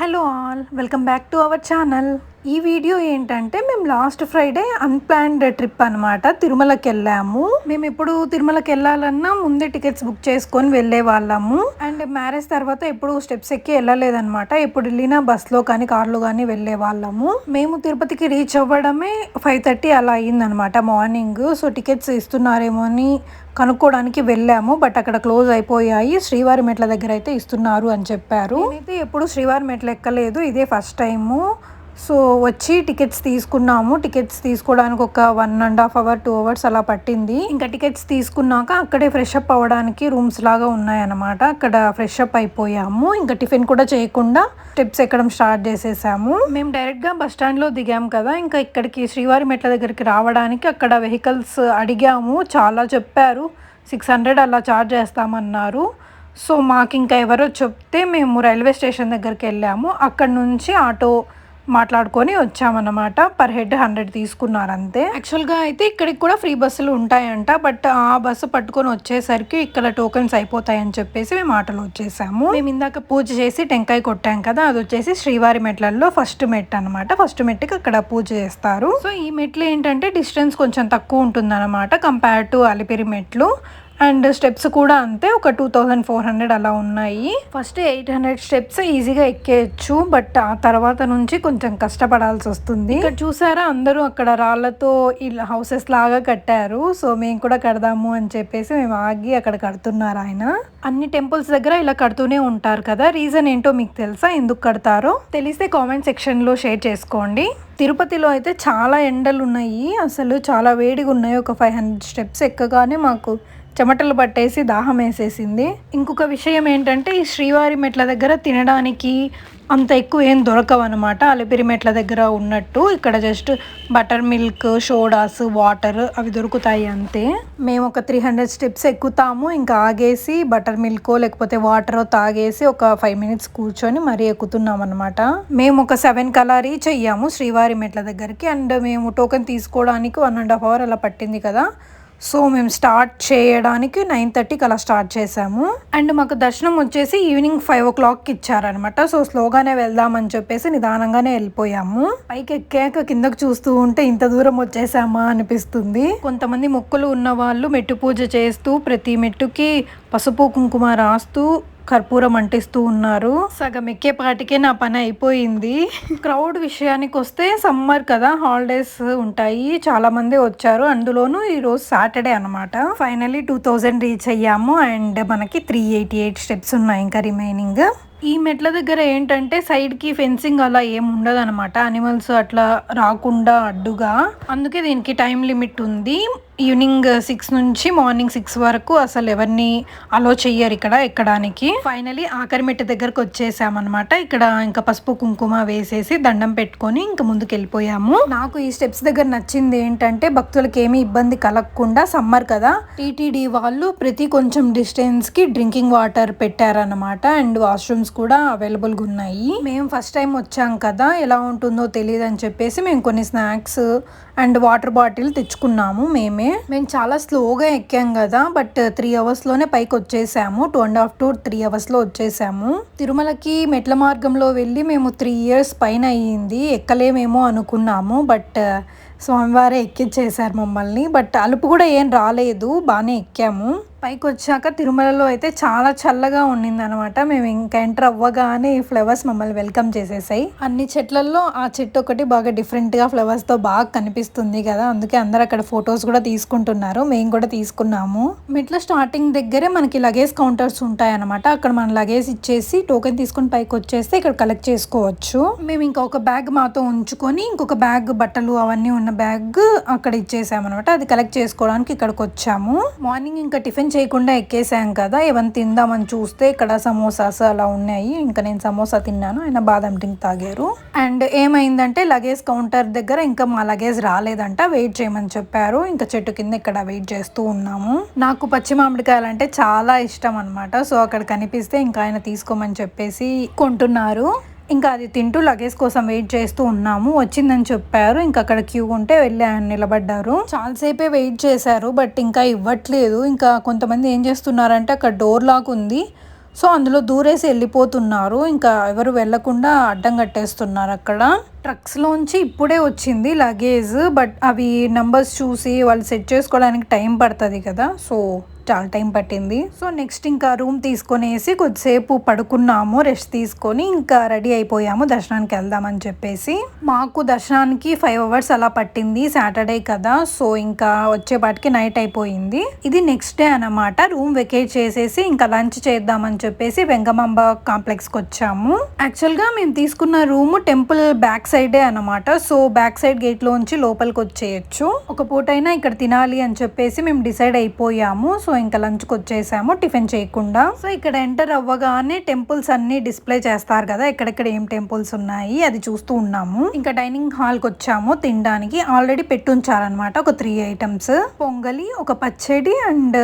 Hello all welcome back to our channel ఈ video ఏంటంటే మేము లాస్ట్ ఫ్రైడే అన్ప్లాన్డ్ ట్రిప్ అనమాట తిరుమలకి వెళ్ళాము మేము ఎప్పుడు తిరుమలకి వెళ్ళాలన్నా ముందే టికెట్స్ బుక్ చేసుకొని వెళ్ళే వాళ్ళము. అండ్ మ్యారేజ్ తర్వాత ఎప్పుడు స్టెప్స్ ఎక్కి వెళ్ళలేదన్నమాట. ఎప్పుడు వెళ్ళినా బస్లో కానీ కార్లో కానీ వెళ్ళే వాళ్ళము. మేము తిరుపతికి రీచ్ అవ్వడమే ఫైవ్ థర్టీ అలా అయ్యిందనమాట మార్నింగ్. సో టికెట్స్ ఇస్తున్నారేమో అని కనుక్కోవడానికి వెళ్ళాము. బట్ అక్కడ క్లోజ్ అయిపోయాయి. శ్రీవారి మెట్ల దగ్గర అయితే ఇస్తున్నారు అని చెప్పారు. నేనైతే ఎప్పుడు శ్రీవారి మెట్లు ఎక్కలేదు. ఇదే ఫస్ట్ టైము. సో వచ్చి టికెట్స్ తీసుకున్నాము. టికెట్స్ తీసుకోవడానికి ఒక one and half hour two hours అలా పట్టింది. ఇంకా టికెట్స్ తీసుకున్నాక అక్కడే ఫ్రెష్ అప్ అవ్వడానికి రూమ్స్ లాగా ఉన్నాయన్నమాట. అక్కడ ఫ్రెష్ అప్ అయిపోయాము. ఇంకా టిఫిన్ కూడా చేయకుండా స్టెప్స్ ఎక్కడం స్టార్ట్ చేసేసాము. మేము డైరెక్ట్గా బస్ స్టాండ్లో దిగాము కదా. ఇంకా ఇక్కడికి శ్రీవారి మెట్ల దగ్గరికి రావడానికి అక్కడ వెహికల్స్ అడిగాము. చాలా చెప్పారు. సిక్స్ హండ్రెడ్ అలా చార్జ్ చేస్తామన్నారు. సో మాకు ఇంకా ఎవరో చెప్తే మేము రైల్వే స్టేషన్ దగ్గరికి వెళ్ళాము. అక్కడ నుంచి ఆటో మాట్లాడుకొని వచ్చామన్నమాట. పర్ హెడ్ హండ్రెడ్ తీసుకున్నారు అంతే యాక్చువల్గా అయితే ఇక్కడికి కూడా ఫ్రీ బస్సులు ఉంటాయంట. బట్ ఆ బస్సు పట్టుకొని వచ్చేసరికి ఇక్కడ టోకెన్స్ అయిపోతాయని చెప్పేసి మేము ఆటోలో వచ్చేసాము. మేము ఇందాక పూజ చేసి టెంకాయ కొట్టాం కదా. అది వచ్చేసి శ్రీవారి మెట్లలో ఫస్ట్ మెట్ అనమాట ఫస్ట్ మెట్కి అక్కడ పూజ చేస్తారు. సో ఈ మెట్లు ఏంటంటే డిస్టెన్స్ కొంచెం తక్కువ ఉంటుంది అనమాట కంపేర్ టు అలిపిరి మెట్లు. అండ్ స్టెప్స్ కూడా అంతే ఒక టూ థౌజండ్ ఫోర్ హండ్రెడ్ అలా ఉన్నాయి. ఫస్ట్ ఎయిట్ హండ్రెడ్ స్టెప్స్ ఈజీగా ఎక్కేయచ్చు బట్ ఆ తర్వాత నుంచి కొంచెం కష్టపడాల్సి వస్తుంది. ఇక్కడ చూసారా అందరూ అక్కడ రాళ్ళతో ఇలా హౌసెస్ లాగా కట్టారు. సో మేము కూడా కడదాము అని చెప్పేసి మేము ఆగి అక్కడ కడుతున్నారు ఆయన. అన్ని టెంపుల్స్ దగ్గర ఇలా కడుతూనే ఉంటారు కదా. రీజన్ ఏంటో మీకు తెలుసా? ఎందుకు కడతారో? తెలిస్తే కామెంట్ సెక్షన్లో షేర్ చేసుకోండి. తిరుపతిలో అయితే చాలా ఎండలు ఉన్నాయి. అసలు చాలా వేడిగా ఉన్నాయి. ఒక ఫైవ్ హండ్రెడ్ స్టెప్స్ ఎక్కగానే మాకు చెమటలు పట్టేసి దాహం వేసేసింది. ఇంకొక విషయం ఏంటంటే ఈ శ్రీవారి మెట్ల దగ్గర తినడానికి అంత ఎక్కువ ఏం దొరకవు అనమాట అలిపిరి మెట్ల దగ్గర ఉన్నట్టు ఇక్కడ just butter milk sodas water అవి దొరుకుతాయి అంతే. మేము ఒక త్రీ హండ్రెడ్ స్టెప్స్ ఎక్కుతాము. ఇంకా ఆగేసి బటర్ మిల్కో లేకపోతే వాటర్ తాగేసి ఒక ఫైవ్ మినిట్స్ కూర్చొని మరీ ఎక్కుతున్నాం అనమాట మేము ఒక సెవెన్ కలా రీచ్ అయ్యాము శ్రీవారి మెట్ల దగ్గరికి. అండ్ మేము టోకెన్ తీసుకోవడానికి వన్ అండ్ హాఫ్ అవర్ అలా పట్టింది కదా. సో మేము స్టార్ట్ చేయడానికి నైన్ థర్టీకి అలా స్టార్ట్ చేసాము అండ్ మాకు దర్శనం వచ్చేసి ఈవినింగ్ ఫైవ్ ఓ క్లాక్కి ఇచ్చారనమాట సో స్లోగానే వెళ్దామని చెప్పేసి నిదానంగానే వెళ్ళిపోయాము. పైకి ఎక్కాక కిందకు చూస్తూ ఉంటే ఇంత దూరం వచ్చేసామా అనిపిస్తుంది. కొంతమంది మొక్కులు ఉన్న వాళ్ళు మెట్టు పూజ చేస్తూ ప్రతి మెట్టుకి పసుపు కుంకుమ రాస్తూ కర్పూరం అంటిస్తూ ఉన్నారు. సగం ఎక్కేపాటికే నా పని అయిపోయింది. క్రౌడ్ విషయానికి వస్తే సమ్మర్ కదా హాలిడేస్ ఉంటాయి. చాలా మంది వచ్చారు. అందులోనూ ఈ రోజు సాటర్డే అనమాట ఫైనలీ టూ థౌజండ్ రీచ్ అయ్యాము. అండ్ మనకి త్రీ ఎయిటీ ఎయిట్ స్టెప్స్ ఉన్నాయి ఇంకా రిమైనింగ్ ఈ మెట్ల దగ్గర ఏంటంటే సైడ్కి ఫెన్సింగ్ అలా ఏం ఉండదు అనమాట అనిమల్స్ అట్లా రాకుండా అడ్డుగా. అందుకే దీనికి టైం లిమిట్ ఉంది. ఈవినింగ్ సిక్స్ నుంచి మార్నింగ్ సిక్స్ వరకు అసలు ఎవరిని అలో చెయ్యరు ఇక్కడ ఎక్కడానికి. ఫైనలీ ఆఖరి మెట్టు దగ్గరకు వచ్చేసామన్నమాట. ఇక్కడ ఇంకా పసుపు కుంకుమ వేసేసి దండం పెట్టుకొని ఇంకా ముందుకు వెళ్ళిపోయాము నాకు ఈ స్టెప్స్ దగ్గర నచ్చింది ఏంటంటే భక్తులకి ఏమీ ఇబ్బంది కలగకుండా సమ్మర్ కదా. టీటీడీ వాళ్ళు ప్రతి కొంచెం డిస్టెన్స్కి డ్రింకింగ్ వాటర్ పెట్టారన్నమాట. అండ్ వాష్రూమ్స్ కూడా అవైలబుల్గా ఉన్నాయి. మేము ఫస్ట్ టైం వచ్చాం కదా. ఎలా ఉంటుందో తెలియదు అని చెప్పేసి మేము కొన్ని స్నాక్స్ అండ్ వాటర్ బాటిల్ తెచ్చుకున్నాము మేమే. మేము చాలా స్లోగా ఎక్కాం కదా బట్ త్రీ అవర్స్లోనే పైకి వచ్చేసాము. Two and half to three అవర్స్లో వచ్చేసాము. తిరుమలకి మెట్ల మార్గంలో వెళ్ళి మేము త్రీ ఇయర్స్ పైన అయ్యింది. ఎక్కలేమేమో అనుకున్నాము బట్ స్వామివారే ఎక్కించేశారు మమ్మల్ని. బట్ అలుపు కూడా ఏం రాలేదు బాగానే ఎక్కాము. పైకి వచ్చాక తిరుమలలో అయితే చాలా చల్లగా ఉండింది అనమాట మేము ఇంకా ఎంటర్ అవ్వగానే ఈ ఫ్లవర్స్ మమ్మల్ని వెల్కమ్ చేసేసాయి. అన్ని చెట్లలో ఆ చెట్టు ఒకటి బాగా డిఫరెంట్గా ఫ్లవర్స్తో ఫ్లవర్స్తో బాగా కనిపిస్తుంది కదా. అందుకే అందరు అక్కడ ఫొటోస్ కూడా తీసుకుంటున్నారు. మేము కూడా తీసుకున్నాము. మెట్ల స్టార్టింగ్ దగ్గరే మనకి లగేజ్ కౌంటర్స్ ఉంటాయి అనమాట అక్కడ మన లగేజ్ ఇచ్చేసి టోకెన్ తీసుకొని పైకి వచ్చేస్తే ఇక్కడ కలెక్ట్ చేసుకోవచ్చు. మేము ఇంకా ఒక బ్యాగ్ మాతో ఉంచుకొని ఇంకొక బ్యాగ్ బట్టలు అవన్నీ ఉన్న బ్యాగ్ అక్కడ ఇచ్చేసామన్నమాట. అది కలెక్ట్ చేసుకోవడానికి ఇక్కడికి వచ్చాము మార్నింగ్ ఇంకా టిఫిన్ చేయకుండా ఎక్కేసాం కదా ఏమైనా తిందామని చూస్తే ఇక్కడ సమోసాస్ అలా ఉన్నాయి. ఇంకా నేను సమోసా తిన్నాను ఆయన బాదం డ్రింక్ తాగారు. అండ్ ఏమైందంటే లగేజ్ కౌంటర్ దగ్గర ఇంకా మా లగేజ్ రాలేదంట వెయిట్ చేయమని చెప్పారు. ఇంకా చెట్టు కింద ఇక్కడ వెయిట్ చేస్తూ ఉన్నాము. నాకు పచ్చి మామిడికాయలు అంటే చాలా ఇష్టం అనమాట సో అక్కడ కనిపిస్తే ఇంకా ఆయన తీసుకోమని చెప్పేసి కొంటున్నారు. ఇంకా అది తింటూ లగేజ్ కోసం వెయిట్ చేస్తూ ఉన్నాము. వచ్చిందని చెప్పారు. ఇంకా అక్కడ క్యూ ఉంటే వెళ్ళి ఆయన నిలబడ్డారు. చాలాసేపే వెయిట్ చేశారు బట్ ఇంకా ఇవ్వట్లేదు. ఇంకా కొంతమంది ఏం చేస్తున్నారంటే అక్కడ డోర్ లాక్ ఉంది. సో అందులో దూరేసి వెళ్ళిపోతున్నారు. ఇంకా ఎవరు వెళ్ళకుండా అడ్డం కట్టేస్తున్నారు అక్కడ. ట్రక్స్లోంచి ఇప్పుడే వచ్చింది లగేజ్ బట్ అవి నంబర్స్ చూసి వాళ్ళు సెట్ చేసుకోవడానికి టైం పడుతుంది కదా. సో చాలా టైం పట్టింది. సో నెక్స్ట్ ఇంకా రూమ్ తీసుకొనేసి కొద్దిసేపు పడుకున్నాము. రెస్ట్ తీసుకొని ఇంకా రెడీ అయిపోయాము. దర్శనానికి వెళ్దామని చెప్పేసి. మాకు దర్శనానికి ఫైవ్ అవర్స్ అలా పట్టింది. సాటర్డే కదా. సో ఇంకా వచ్చేపాటికి నైట్ అయిపోయింది. ఇది నెక్స్ట్ డే అనమాట రూమ్ వెకేట్ చేసేసి ఇంకా లంచ్ చేద్దామని చెప్పేసి వెంగమాంబ కాంప్లెక్స్కి వచ్చాము. యాక్చువల్గా మేము తీసుకున్న రూమ్ టెంపుల్ బ్యాక్ సైడే అనమాట సో బ్యాక్ సైడ్ గేట్లోంచి లోపలికి వచ్చేయచ్చు. ఒక పూటైనా ఇక్కడ తినాలి అని చెప్పేసి మేము డిసైడ్ అయిపోయాము. సో ఇంకా లంచ్కి వచ్చేసాము టిఫిన్ చేయకుండా. సో ఇక్కడ ఎంటర్ అవ్వగానే టెంపుల్స్ అన్ని డిస్ప్లే చేస్తారు కదా ఎక్కడెక్కడ ఏం టెంపుల్స్ ఉన్నాయి అది చూస్తూ ఉన్నాము. ఇంకా డైనింగ్ హాల్కి వచ్చాము తినడానికి. ఆల్రెడీ పెట్టుంచారనమాట ఒక త్రీ ఐటమ్స్. పొంగలి ఒక పచ్చడి అండ్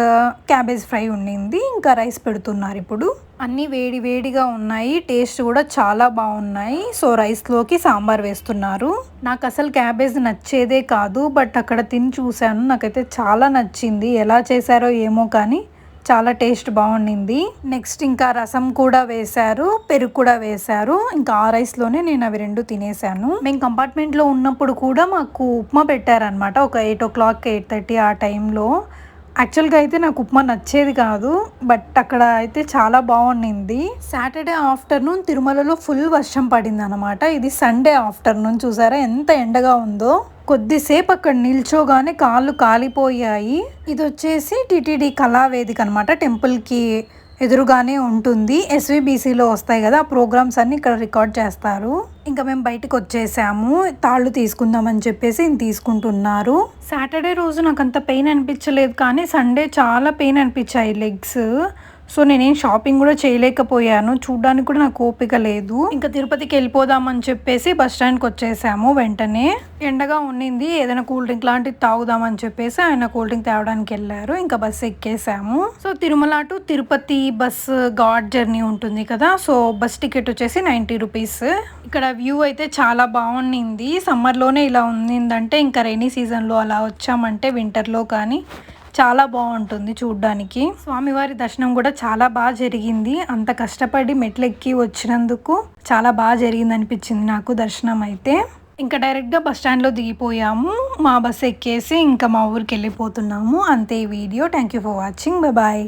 క్యాబేజ్ ఫ్రై ఉండింది. ఇంకా రైస్ పెడుతున్నారు ఇప్పుడు. అన్నీ వేడి వేడిగా ఉన్నాయి. టేస్ట్ కూడా చాలా బాగున్నాయి. సో రైస్లోకి సాంబార్ వేస్తున్నారు. నాకు అసలు క్యాబేజ్ నచ్చేదే కాదు. బట్ అక్కడ తిని చూశాను. నాకైతే చాలా నచ్చింది. ఎలా చేశారో ఏమో కానీ చాలా టేస్ట్ బాగుండింది. నెక్స్ట్ ఇంకా రసం కూడా వేశారు. పెరుగు కూడా వేశారు. ఇంకా ఆ రైస్లోనే నేను అవి రెండు తినేసాను మేము కంపార్ట్మెంట్లో ఉన్నప్పుడు కూడా మాకు ఉప్మా పెట్టారనమాట ఒక eight o'clock eight thirty ఆ టైంలో. యాక్చువల్గా అయితే నాకు ఉప్మా నచ్చేది కాదు బట్ అక్కడ అయితే చాలా బాగుండింది. సాటర్డే ఆఫ్టర్నూన్ తిరుమలలో ఫుల్ వర్షం పడింది అనమాట ఇది సండే ఆఫ్టర్నూన్ చూసారా ఎంత ఎండగా ఉందో. కొద్దిసేపు అక్కడ నిల్చోగానే కాళ్ళు కాలిపోయాయి. ఇది వచ్చేసి టిటిడి కళావేదిక అనమాట టెంపుల్కి ఎదురుగానే ఉంటుంది. ఎస్విబిసిలో వస్తాయి కదా ఆ ప్రోగ్రామ్స్ అన్నీ ఇక్కడ రికార్డ్ చేస్తారు. ఇంకా మేము బయటకు వచ్చేసాము. తాళ్ళు తీసుకుందామని చెప్పేసి తీసుకుంటున్నారు. సాటర్డే రోజు నాకు అంత పెయిన్ అనిపించలేదు కానీ సండే చాలా పెయిన్ అనిపించాయి లెగ్స్. సో నేనేం షాపింగ్ కూడా చేయలేకపోయాను. చూడడానికి కూడా నాకు ఓపిక లేదు. ఇంకా తిరుపతికి వెళ్ళిపోదామని చెప్పేసి బస్ స్టాండ్కి వచ్చేసాము వెంటనే. ఎండగా ఉండింది ఏదైనా కూల్ డ్రింక్ లాంటిది తాగుదామని చెప్పేసి ఆయన కూల్ డ్రింక్ తేవడానికి వెళ్ళారు. ఇంకా bus ఎక్కేసాము. So Tirumala to Tirupati bus God journey ఉంటుంది కదా. సో బస్ టికెట్ వచ్చేసి నైంటీ రూపీస్. ఇక్కడ వ్యూ అయితే చాలా బాగుండింది సమ్మర్లోనే ఇలా ఉండిందంటే ఇంకా రైనీ సీజన్లో అలా వచ్చామంటే వింటర్లో కానీ చాలా బాగుంటుంది చూడ్డానికి. స్వామివారి దర్శనం కూడా చాలా బాగా జరిగింది. అంత కష్టపడి మెట్లు ఎక్కి వచ్చినందుకు చాలా బాగా జరిగింది అనిపించింది నాకు దర్శనం అయితే. ఇంకా డైరెక్ట్గా బస్ స్టాండ్లో దిగిపోయాము. మా బస్ ఎక్కేసి ఇంకా మా ఊరికి వెళ్ళిపోతున్నాము. అంతే ఈ video. Thank you for watching bye